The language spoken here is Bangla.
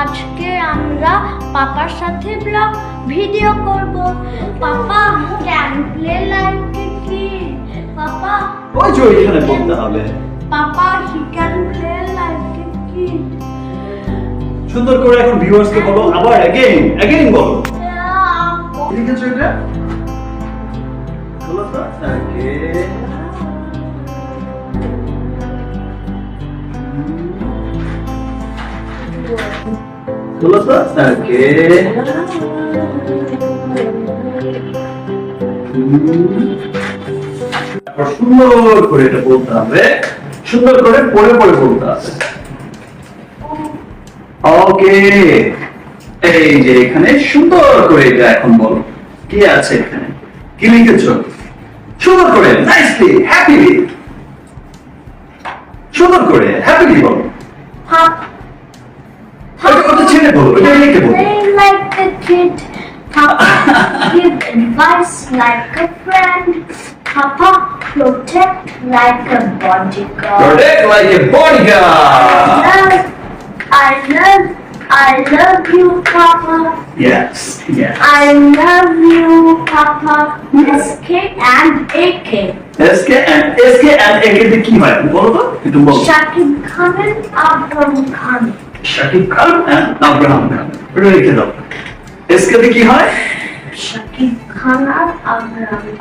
আজকে আমরা পাপার সাথে ব্লগ ভিডিও করব। পাপা ক্যান প্লে লাইক কি? পাপা ওই যে ওইখানে বলতে হবে। Papa he can play like কি? সুন্দর করে এখন ভিউয়ার্স কে বলো আবার অ্যাগেইন অ্যাগেইন বলো। লিখেছো এটা? বলো তো again. বলো তো again. সুন্দর করে এটা বলতে হবে সুন্দর করে পড়ে পড়ে বলতে হবে ওকে এই যে এখানে সুন্দর করে এটা এখন বলো কি আছে এখানে কি লিখেছো সুন্দর করে নাইসলি হ্যাপিলি সুন্দর করে হ্যাপিলি বলো ওটা ওটা ছেড়ে বলো ওটা লিখে বলো Play like a kid. Papa, give advice like a friend. Papa, protect like a bodyguard. Protect like a bodyguard. love, I love, I love you, Papa. Yes, yes. I love you, Papa. SK and AK. SK and SK and AK দিয়ে কি হয় বলো তো একটু বলো Shakib Khan and Abram Khan. Shakib Khan and Abraham খান এটা লিখে দাও এসকে দিয়ে কি হয় Shakib Khan and Abram